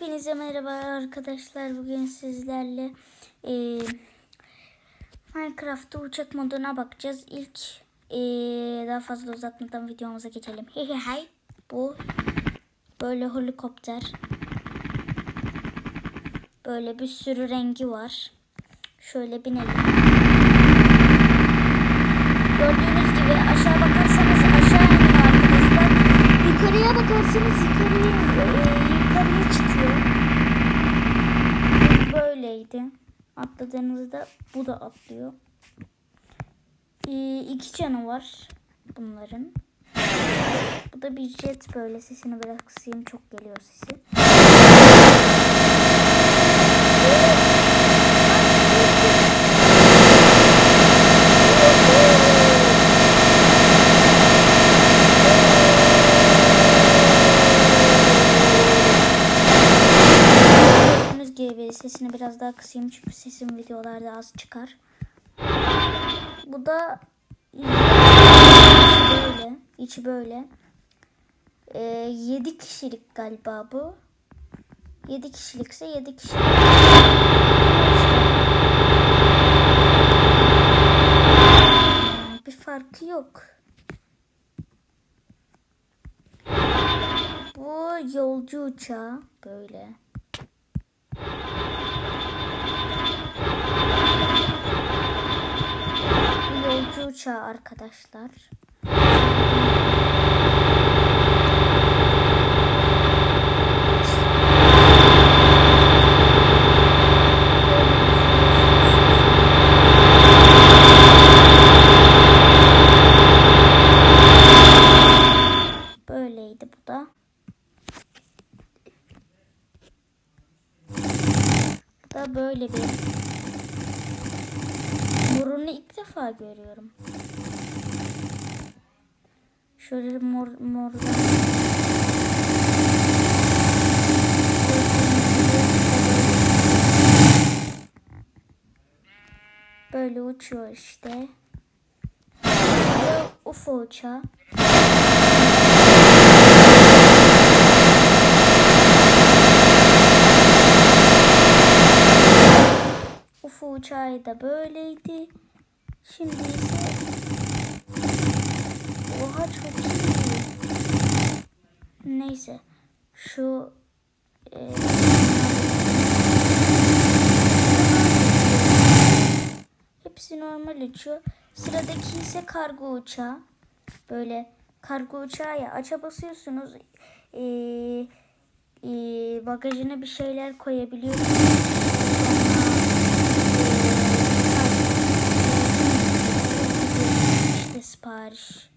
Hepinize merhaba arkadaşlar. Bugün sizlerle e, Minecraft'ta uçak moduna bakacağız. İlk e, daha fazla uzatmadan videomuza geçelim. Hey hey. Bu böyle helikopter. Böyle bir sürü rengi var. Şöyle binelim. Atladığınızda bu da atlıyor. E, iki canı var bunların. Bu da bir jet böyle sesini biraz kısayım çok geliyor sesi. Sesini biraz daha kısayım çünkü sesim videolarda az çıkar. Bu da içi böyle. içi böyle. Ee, 7 kişilik galiba bu. 7 kişilikse 7 kişilik. Bir farkı yok. Bu yolcu uçağı böyle. Yolcu uçağı arkadaşlar. Böyleydi bu da. Bu da böyle bir Morunu ilk defa görüyorum. Şöyle mor mor. Böyle uçuyor işte. UFO uçağı. UFO uçağı da böyleydi. Şimdi ise Oha çok iyi. Neyse. Şu e, hepsi normal uçuyor. Sıradaki ise kargo uçağı. Böyle kargo uçağı ya aça basıyorsunuz. E, e, bagajına bir şeyler koyabiliyorsunuz. İşte sipariş.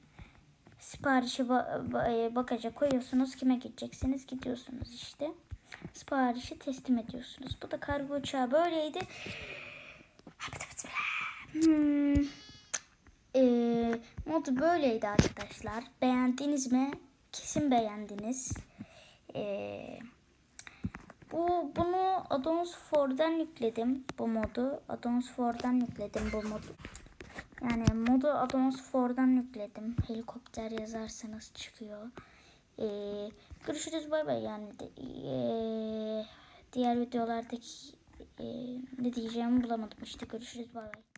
Siparişi e, bagaja koyuyorsunuz. Kime gideceksiniz? Gidiyorsunuz işte. Siparişi teslim ediyorsunuz. Bu da kargo uçağı böyleydi. Hmm. Ee, modu böyleydi arkadaşlar. Beğendiniz mi? Kesin beğendiniz. Ee, bu bunu Addons 4'dan yükledim bu modu. Addons 4'dan yükledim bu modu. Yani modu Addons 4'dan yükledim. Helikopter yazarsanız çıkıyor. Ee, görüşürüz bay bay yani. de- ee, diğer videolardaki ee, ne diyeceğimi bulamadım işte. Görüşürüz bay bay.